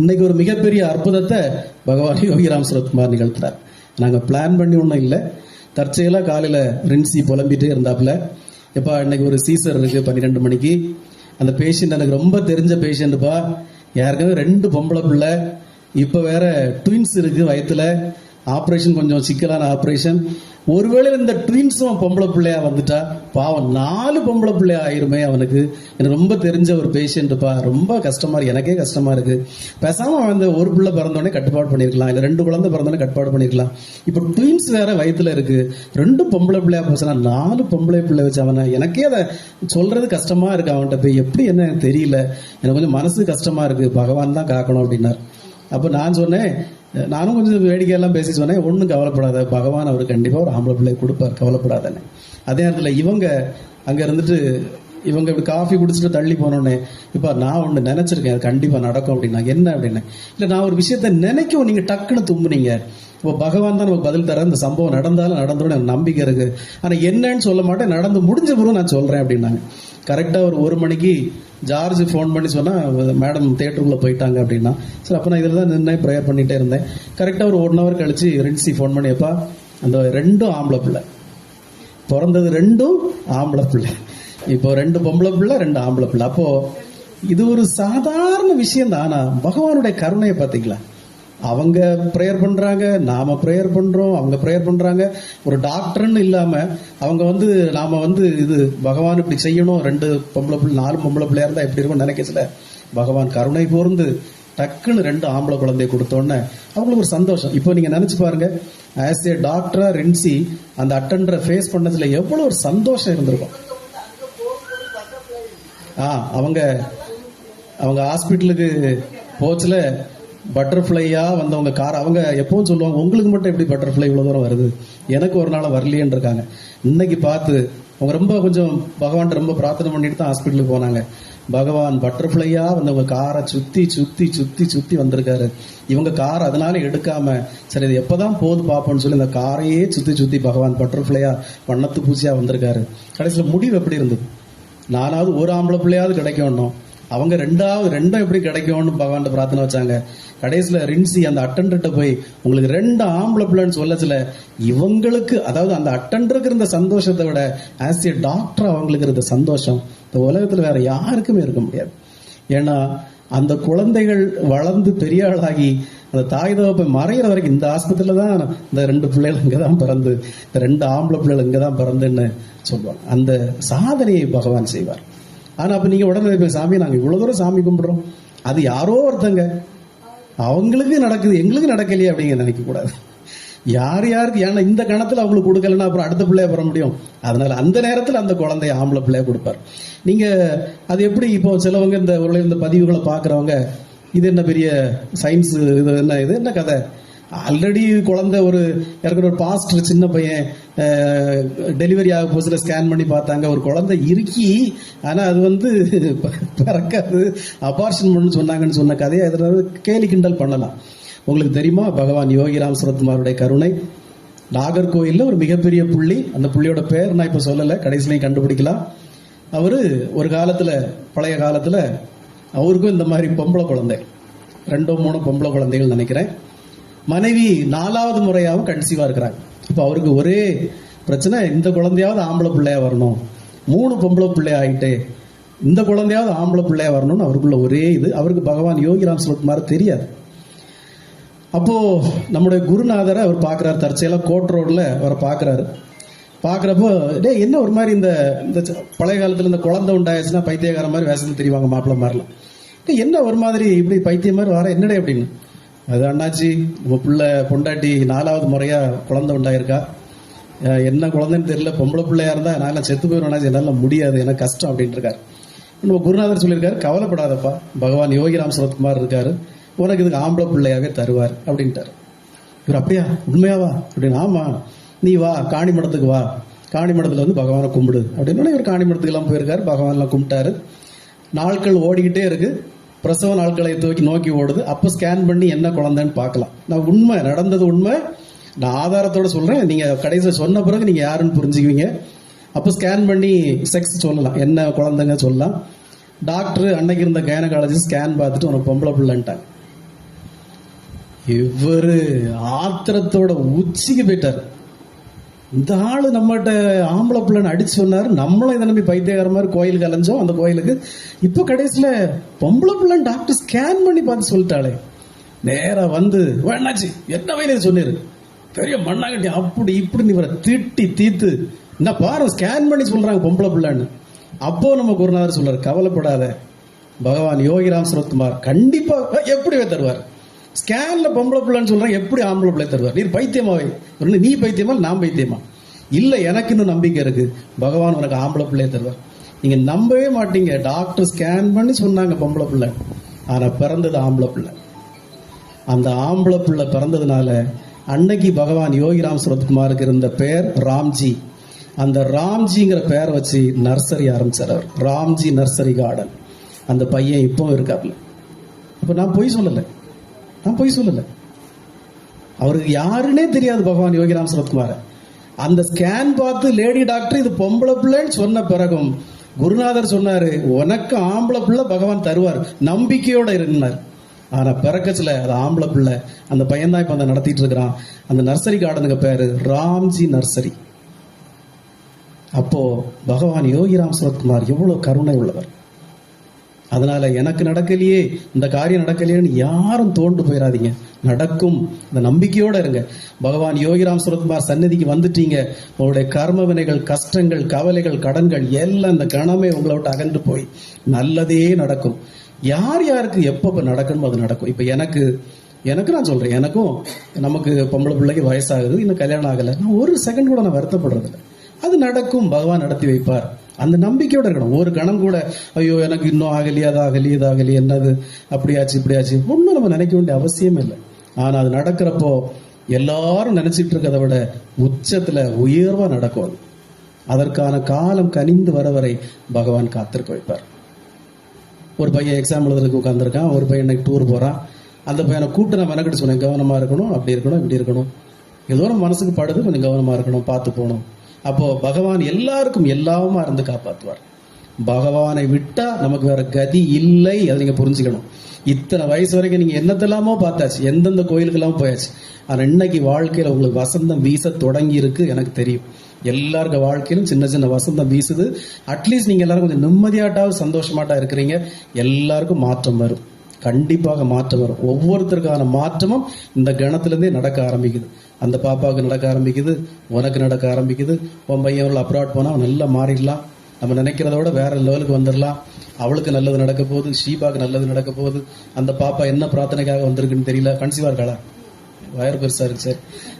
இன்னைக்கு ஒரு மிகப்பெரிய அற்புதத்தை பகவான் யோகிராம் சரத்குமார் நிகழ்த்தினார் நாங்கள் பிளான் பண்ணி ஒன்றும் இல்லை. தற்செயலாக காலையில் ரின்சி புலம்பிட்டே இருந்தாப்புல. எப்பா இன்னைக்கு ஒரு சீசர் இருக்குது பன்னிரெண்டு மணிக்கு. அந்த பேஷண்ட் எனக்கு ரொம்ப தெரிஞ்ச பேஷண்ட்டுப்பா யாருக்காவது ரெண்டு பொம்பளை பிள்ளை. இப்போ வேற ட்வின்ஸ் இருக்குது வயத்தில். ஆப்ரேஷன் கொஞ்சம் சிக்கலான ஆப்ரேஷன் ஒருவேளை இந்த ட்வின்ஸும் பொம்பளை பிள்ளையா வந்துட்டா பாவம் நாலு பொம்பளை பிள்ளையா ஆயிருமே அவனுக்கு. எனக்கு ரொம்ப தெரிஞ்ச ஒரு பேஷண்ட்டுப்பா ரொம்ப கஷ்டமா இருக்கு எனக்கே கஷ்டமா இருக்கு. பேசாம அவன் ஒரு பிள்ளை பிறந்தோடனே கட்டுப்பாடு பண்ணிருக்கலாம் இல்ல ரெண்டு குழந்தை பிறந்தோடனே கட்டுப்பாடு பண்ணிருக்கலாம். இப்போ ட்வின்ஸ் வேற வயிற்றுல இருக்கு. ரெண்டு பொம்பளை பிள்ளையா போச்சுனா நாலு பொம்பளை பிள்ளை வச்சு அவனை எனக்கே அதை சொல்றது கஷ்டமா இருக்கு அவன்கிட்ட போய். எப்படி என்ன தெரியல. எனக்கு கொஞ்சம் மனசு கஷ்டமா இருக்கு. பகவான் தான் காக்கணும் அப்படின்னார். அப்போ நான் சொன்னேன் நானும் கொஞ்சம் வேடிக்கையெல்லாம் பேசி சொன்னேன். ஒன்றும் கவலைப்படாத பகவான் அவர் கண்டிப்பாக ஒரு ஆம்பளை பிள்ளை கொடுப்பார். கவலைப்படாதன்னு. அதே நேரத்தில் இவங்க அங்கே இருந்துட்டு இவங்க இப்படி காஃபி குடிச்சிட்டு தள்ளி போனோடனே இப்போ நான் ஒன்று நினச்சிருக்கேன். அது கண்டிப்பாக நடக்கும் அப்படின்னா என்ன அப்படின்னு. இல்லை நான் ஒரு விஷயத்த நினைக்கும் நீங்கள் டக்குன்னு தும்புனீங்க. இப்போ பகவான் தான் நமக்கு பதில் தர அந்த சம்பவம் நடந்தாலும் நடந்தோட எனக்கு நம்பிக்கை இருக்கு. ஆனால் என்னன்னு சொல்ல மாட்டேன். நடந்து முடிஞ்ச பிறகு நான் சொல்கிறேன் அப்படின்னாங்க. கரெக்டாக ஒரு ஒரு மணிக்கு ஜார்ஜ் ஃபோன் பண்ணி சொன்னால் மேடம் தேட்டருக்குள்ளே போயிட்டாங்க அப்படின்னா. சரி அப்போ நான் இதில் தான் நின்று ப்ரேயர் பண்ணிகிட்டே இருந்தேன். கரெக்டாக ஒரு ஒன் ஹவர் கழிச்சு ரின்சி ஃபோன் பண்ணியப்பா அந்த ரெண்டும் ஆம்பளை பிள்ளை. பிறந்தது ரெண்டும் ஆம்பளை பிள்ளை. இப்போ ரெண்டு பொம்பளை பிள்ளை ரெண்டு ஆம்பளை பிள்ளை. அப்போ இது ஒரு சாதாரண விஷயம் தான் ஆனா பகவானுடைய கருணையை பார்த்தீங்களா அவங்க ப்ரேயர் பண்றாங்க நாம ப்ரேயர் பண்றோம் அவங்க ப்ரேயர் பண்றாங்க. ஒரு டாக்டர்னு இல்லாம அவங்க வந்து நாம வந்து இது பகவான் இப்படி செய்யணும் ரெண்டு பொம்பளை பிள்ளை நாலு பொம்பளை பிள்ளையா இருந்தா எப்படி இருக்கும் நினைக்கல பகவான் கருணை கூர்ந்து டக்குன்னு ரெண்டு ஆம்பளை குழந்தைய கொடுத்தோன்னே அவங்களுக்கு ஒரு சந்தோஷம். இப்போ நீங்க நினைச்சு பாருங்க ஆஸ் ஏ டாக்டரா ரென்சி அந்த அட்டண்டரை ஃபேஸ் பண்ணதுல எவ்வளவு ஒரு சந்தோஷம் இருந்திருக்கும். ஆ அவங்க அவங்க ஹாஸ்பிட்டலுக்கு போச்சுல பட்டர்ஃப்ளையாக வந்தவங்க கார் அவங்க எப்பவும் சொல்லுவாங்க உங்களுக்கு மட்டும் எப்படி பட்டர்ஃப்ளை இவ்வளோ தூரம் வருது? எனக்கு ஒரு நாள் வரலையேன்னு இருக்காங்க இன்னைக்கு பார்த்து அவங்க ரொம்ப கொஞ்சம் பகவான் ரொம்ப பிரார்த்தனை பண்ணிட்டு தான் ஹாஸ்பிட்டலுக்கு போனாங்க. பகவான் பட்டர்ஃப்ளையாக வந்தவங்க காரை சுற்றி சுற்றி சுற்றி சுற்றி வந்திருக்காரு. இவங்க கார் அதனால எடுக்காம சரி இது எப்போ தான் போகுது பார்ப்போம்னு சொல்லி இந்த காரையே சுற்றி சுற்றி பகவான் பட்டர்ஃப்ளையாக வண்ணத்து பூசியாக வந்திருக்காரு. கடைசியில் முடிவு எப்படி இருந்தது? நானாவது ஒரு ஆம்பளை பிள்ளையாவது கிடைக்கணும் அவங்க ரெண்டாவது ரெண்டும் எப்படி கிடைக்கும்னு பகவான் பிரார்த்தனை வச்சாங்க. கடைசியில ரின்சி அந்த அட்டன்டர்கிட்ட போய் உங்களுக்கு ரெண்டு ஆம்பளை பிள்ளைன்னு சொல்ல இவங்களுக்கு அதாவது அந்த அட்டன்டருக்கு இருந்த சந்தோஷத்தை விட ஆஸ் ஏ டாக்டர் அவங்களுக்கு இருந்த சந்தோஷம் இந்த உலகத்துல வேற யாருக்குமே இருக்க முடியாது. ஏன்னா அந்த குழந்தைகள் வளர்ந்து பெரிய ஆளாகி அந்த தாய் தகப்பை மறையிற வரைக்கும் இந்த ஆஸ்பத்திரியில தான் இந்த ரெண்டு பிள்ளைகள் இங்கே தான் பிறந்து இந்த ரெண்டு ஆம்பளை பிள்ளைகள் இங்கே தான் பிறந்துன்னு சொல்லுவாங்க. அந்த சாதனையை பகவான் செய்வார். ஆனா அப்ப நீங்க உடனே இப்ப சாமி நாங்க இவ்வளவு தூரம் சாமி கும்பிடுறோம். அது யாரோ ஒருத்தங்க. அவங்களுக்கு நடக்குது. எங்களுக்கு நடக்கலையே அப்படிங்க நினைக்க கூடாது. யார் யாருக்கு? ஏன்னா இந்த கணத்துல அவங்களுக்கு கொடுக்கலன்னா அப்புறம் அடுத்த பிள்ளைய பெற முடியும். அதனால அந்த நேரத்துல அந்த குழந்தைய ஆம்பளை பிள்ளைய கொடுப்பார். நீங்க அது எப்படி இப்போ சிலவங்க இந்த ஒரு இந்த பதிவுகளை பாக்குறவங்க இது என்ன பெரிய சயின்ஸ் இது என்ன இது என்ன கதை? ஆல்ரெடி குழந்தை ஒரு ஏற்கனவே ஒரு பாஸ்டர் சின்ன பையன் டெலிவரி ஆக போச்சுல ஸ்கேன் பண்ணி பார்த்தாங்க. ஒரு குழந்தை இருக்கி ஆனால் அது வந்து பிறக்காது. அபார்ஷன் பண்ணு சொன்னாங்கன்னு சொன்ன கதையை எதிராக கேலி கிண்டல் பண்ணலாம். உங்களுக்கு தெரியுமா? பகவான் யோகிராம் சுரத்குமாருடைய கருணை. நாகர்கோயிலில் ஒரு மிகப்பெரிய புள்ளி. அந்த புள்ளியோட பேர் நான் இப்போ சொல்லலை. கடைசிலையும் கண்டுபிடிக்கலாம். அவர் ஒரு காலத்தில் பழைய காலத்தில் அவருக்கும் இந்த மாதிரி பொம்பளை குழந்தை. ரெண்டோ மூணோ பொம்பளை குழந்தைகள் நினைக்கிறேன். மனைவி நாலாவது முறையாகவும் கன்சீவா இருக்கிறாங்க. இப்போ அவருக்கு ஒரே பிரச்சனை இந்த குழந்தையாவது ஆம்பளை பிள்ளையா வரணும். மூணு பொம்பளை பிள்ளையா ஆயிட்டே இந்த குழந்தையாவது ஆம்பளை பிள்ளையா வரணும்னு அவருக்குள்ள ஒரே இது. அவருக்கு பகவான் யோகிராம் சிவகுமார் தெரியாது. அப்போ நம்முடைய குருநாதரை அவர் பார்க்குறாரு தற்செயலாக கோட் ரோட்ல அவரை பார்க்குறாரு. பார்க்குறப்போ டே என்ன ஒரு மாதிரி இந்த இந்த ச- பழைய காலத்தில் இந்த குழந்தை உண்டாயிடுச்சுன்னா பைத்தியக்கார மாதிரி வேஷம் தெரிவாங்க மாப்பிள்ள மாதிரிலாம் என்ன ஒரு மாதிரி இப்படி பைத்தியம் மாதிரி வர என்னடே அப்படின்னு. அது அண்ணாச்சி உங்க பிள்ளை பொண்டாட்டி நாலாவது முறையா குழந்தை உண்டாயிருக்கா? என்ன குழந்தைன்னு தெரியல பொம்பளை பிள்ளையா இருந்தா நான் செத்து போயிடும் அண்ணாச்சி என்னால முடியாது எனக்கு கஷ்டம் அப்படின்னு இருக்காரு நம்ம குருநாதர் சொல்லியிருக்காரு கவலைப்படாதப்பா பகவான் யோகிராம் சரத்குமார் இருக்காரு உனக்கு இதுக்கு ஆம்பளை பிள்ளையாவே தருவார் அப்படின்ட்டாரு. இவர் அப்படியா? உண்மையாவா? அப்படின்னு ஆமா. நீ வா காணி மடத்துக்கு வா. காணி மடத்துல வந்து பகவானை கும்பிடு. அப்படின்னு இவர் காணி மடத்துக்கு எல்லாம் போயிருக்காரு பகவான்லாம் கும்பிட்டாரு. நாட்கள் ஓடிக்கிட்டே இருக்கு. பிரசவ நாட்களை தூக்கி நோக்கி ஓடுது. அப்போ ஸ்கேன் பண்ணி என்ன குழந்தைன்னு பார்க்கலாம். நான் உண்மை நடந்தது உண்மை. நான் ஆதாரத்தோட சொல்றேன். நீங்க கடைசியில் சொன்ன பிறகு நீங்க யாருன்னு புரிஞ்சுக்குவீங்க. அப்போ ஸ்கேன் பண்ணி செக்ஸ் சொல்லலாம். என்ன குழந்தைங்க சொல்லலாம். டாக்டர் அன்னைக்கு இருந்த கைனகாலஜிஸ்ட் ஸ்கேன் பார்த்துட்டு உனக்கு பொம்பளை பிள்ளைன்ட்டாங்க. இவர் ஆத்திரத்தோட உச்சிக்கு போயிட்டார். இந்த ஆளு நம்மகிட்ட ஆம்பளை பிள்ளைன்னு அடிச்சு சொன்னாரு. நம்மளும் இதை நம்பி பைத்தியக்கார மாதிரி கோயிலுக்கு அலைஞ்சோம் அந்த கோயிலுக்கு. இப்போ கடைசியில் பொம்பளை பிள்ளைன்னு டாக்டர் ஸ்கேன் பண்ணி பார்த்து சொல்லிட்டாளே. நேராக வந்து வேணாச்சு என்ன வயது சொன்னீர். பெரிய மண்ணாங்கட்டி அப்படி இப்படி இவரை திட்டி தீத்து இந்த பாரு ஸ்கேன் பண்ணி சொல்கிறாங்க பொம்பளை பிள்ளைன்னு. அப்போ நம்ம குருநாதர் சொல்றாரு கவலைப்படாத. பகவான் யோகிராம் சரத்குமார் கண்டிப்பாக எப்படி தருவார்? ஸ்கேன்ல பொம்பளை பிள்ளைன்னு சொல்றாங்க எப்படி ஆம்பளை பிள்ளை தருவார்? நீர் பைத்தியமாவே. ஒண்ணு நீ பைத்தியமா நான் பைத்தியமா? இல்லை எனக்கு இன்னும் நம்பிக்கை இருக்கு. பகவான் உனக்கு ஆம்பளை பிள்ளைய தருவார். நீங்க நம்பவே மாட்டீங்க. டாக்டர் ஸ்கேன் பண்ணி சொன்னாங்க பொம்பளை பிள்ளை. ஆனா பிறந்தது ஆம்பளை பிள்ளை. அந்த ஆம்பளை பிள்ளை பிறந்ததுனால அன்னைக்கு பகவான் யோகிராம் சுரத்குமாருக்கு இருந்த பெயர் ராம்ஜி. அந்த ராம்ஜிங்கிற பெயரை வச்சு நர்சரி ஆரம்பிச்சார் அவர். ராம்ஜி நர்சரி கார்டன் அந்த பையன் இப்போ இருக்காப்ல அப்போ நான் பொய் சொல்லலை. நான் பொய் சொல்லல. அவருக்கு யாருன்னே தெரியாது பகவான் யோகிராம் சரத்குமார அந்த ஸ்கேன் பார்த்து லேடி டாக்டர் இது பொம்பளை பிள்ளைன்னு சொன்ன பிறகும் குருநாதர் சொன்னாரு உனக்கு ஆம்பளை பிள்ளை பகவான் தருவார். நம்பிக்கையோட இருந்தார். ஆனா பிறக்கச்சுல அது ஆம்பளை பிள்ளை. அந்த பையன் தான் இப்ப அந்த நடத்திட்டு இருக்கிறான். அந்த நர்சரி கார்டனுக்கு பேரு ராம்ஜி நர்சரி. அப்போ பகவான் யோகிராம் சரத்குமார் எவ்வளவு கருணை உள்ளவர். அதனால எனக்கு நடக்கலையே இந்த காரியம் நடக்கலையேன்னு யாரும் தோண்டு போயிடாதீங்க நடக்கும். இந்த நம்பிக்கையோடு இருங்க. பகவான் யோகிராம் சுரத்குமார் சன்னதிக்கு வந்துட்டீங்க. உங்களுடைய கர்ம வினைகள் கஷ்டங்கள் கவலைகள் கடன்கள் எல்லாம் இந்த கணமே உங்களை விட்டு அகன்று போய். நல்லதே நடக்கும். யார் யாருக்கு எப்பப்போ நடக்கணுமோ அது நடக்கும். இப்போ எனக்கு எனக்கு நான் சொல்கிறேன் எனக்கும் நமக்கு பொம்பளை பிள்ளைக்கு வயசாகுது இன்னும் கல்யாணம் ஆகலை. நான் ஒரு செகண்ட் கூட நான் வருத்தப்படுறதில்லை. அது நடக்கும். பகவான் நடத்தி வைப்பார். அந்த நம்பிக்கையோட இருக்கணும். ஒரு கணம் கூட ஐயோ எனக்கு இன்னும் ஆகலையே அது ஆகலையே இது ஆகலையே என்னது? அப்படியாச்சு இப்படியாச்சு. ஒன்றும் நம்ம நினைக்க வேண்டிய அவசியம் இல்லை. ஆனால் அது நடக்கிறப்போ எல்லாரும் நினைச்சிட்டு இருக்கிறத விட உச்சத்தில் உயர்வாக நடக்கும் அதற்கான காலம் கனிந்து வர வரை பகவான் காத்திருக்க வைப்பார். ஒரு பையன் எக்ஸாம் எழுதுறதுக்கு உட்காந்துருக்கான் ஒரு பையன் இன்னைக்கு டூர் போகிறான் அந்த பையனை கூட்டு நான் மெனக்கிட்டு சொன்னேன் கவனமாக இருக்கணும் அப்படி இருக்கணும் இப்படி இருக்கணும். ஏதோ நம்ம மனசுக்கு படுது கொஞ்சம் கவனமாக இருக்கணும் பார்த்து போகணும். அப்போ பகவான் எல்லாருக்கும் எல்லாமா இருந்து காப்பாற்றுவார் பகவானை விட்டா நமக்கு வேற கதி இல்லை அதை நீங்க புரிஞ்சுக்கணும். இத்தனை வயசு வரைக்கும் நீங்க என்னத்தெல்லாமோ பார்த்தாச்சு எந்தெந்த கோயிலுக்கெல்லாம் போயாச்சு. ஆனா இன்னைக்கு வாழ்க்கையில உங்களுக்கு வசந்தம் வீச தொடங்கி இருக்கு எனக்கு தெரியும். எல்லாருக்க வாழ்க்கையிலும் சின்ன சின்ன வசந்தம் வீசுது. அட்லீஸ்ட் நீங்க எல்லாரும் கொஞ்சம் நிம்மதியாட்டாவது சந்தோஷமாட்டா இருக்கிறீங்க. எல்லாருக்கும் மாற்றம் வரும். கண்டிப்பாக மாற்றம் வரும். ஒவ்வொருத்தருக்கான மாற்றமும் இந்த கணத்துலேருந்தே நடக்க ஆரம்பிக்குது. அந்த பாப்பாவுக்கு நடக்க ஆரம்பிக்குது உனக்கு நடக்க ஆரம்பிக்குது. உன் பையன் அப்ராட் போனால் நல்லா மாறிடலாம். நம்ம நினைக்கிறத விட வேற லெவலுக்கு வந்துடலாம். அவளுக்கு நல்லது நடக்க போகுது ஷீபாவுக்கு நல்லது நடக்க போகுது. அந்த பாப்பா என்ன பிரார்த்தனைக்காக வந்திருக்குன்னு தெரியல. கன்சீவா இருக்காளா? வயர் பெருசா இருக்கு சார்.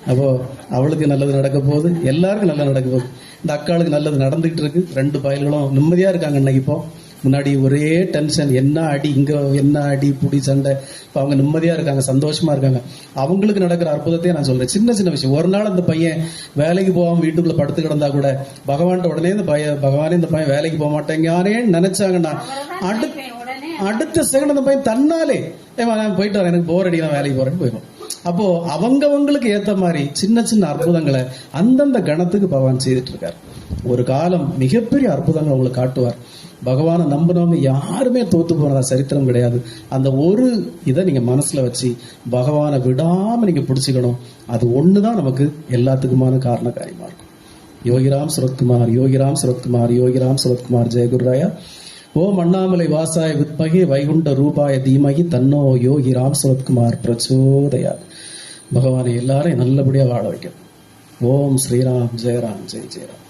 அப்போ அவளுக்கு நல்லது நடக்க போகுது எல்லாருக்கும் நல்லது நடக்க போகுது. இந்த அக்காளுக்கு நல்லது நடந்துகிட்டு இருக்கு. ரெண்டு பயல்களும் நிம்மதியா இருக்காங்க இன்னைக்கு இப்போ. முன்னாடி ஒரே டென்ஷன் என்ன அடி இங்க என்ன அடி புடி சண்டை. இப்போ அவங்க நிம்மதியா இருக்காங்க சந்தோஷமா இருக்காங்க. அவங்களுக்கு நடக்கிற அற்புதத்தையே நான் சொல்றேன். சின்ன சின்ன விஷயம். ஒரு நாள் அந்த பையன் வேலைக்கு போகாமல் வீட்டுக்குள்ள படுத்து கிடந்தா கூட பகவான்கிட்ட உடனே இந்த பையன் பகவானே இந்த பையன் வேலைக்கு போக மாட்டேங்கானேன்னு நினைச்சாங்கன்னா அடுத்த அடுத்த செகண்ட் அந்த பையன் தன்னாலே ஏமா நான் போயிட்டு வரேன். எனக்கு போர் அடி நான் வேலைக்கு போறேன்னு போயிடும். அப்போ அவங்கவங்களுக்கு ஏத்த மாதிரி சின்ன சின்ன அற்புதங்களை அந்தந்த கணத்துக்கு பகவான் செய்துட்டு இருக்காரு. ஒரு காலம் மிகப்பெரிய அற்புதங்கள் உங்களுக்கு காட்டுவார். பகவானை நம்பினவங்க யாருமே தோத்து போனதா சரித்திரம் கிடையாது. அந்த ஒரு இதை நீங்க மனசுல வச்சு பகவானை விடாம நீங்க பிடிச்சிக்கணும். அது ஒண்ணுதான் நமக்கு எல்லாத்துக்குமான காரண காரியமா இருக்கும். யோகிராம் சுரத்குமார் யோகிராம் சுரத்குமார் யோகிராம் சுரத்குமார் ஜெயகுருராயா ஓம் அண்ணாமலை வாசாய வித்மகி வைகுண்ட ரூபாய தீமகி தன்னோ யோகி ராம் சுரத்குமார் பிரச்சோதயா பகவானை எல்லாரையும் நல்லபடியா வாழ வைக்கணும். ஓம் ஸ்ரீராம் ஜெயராம் ஜெய் ஜெயராம்.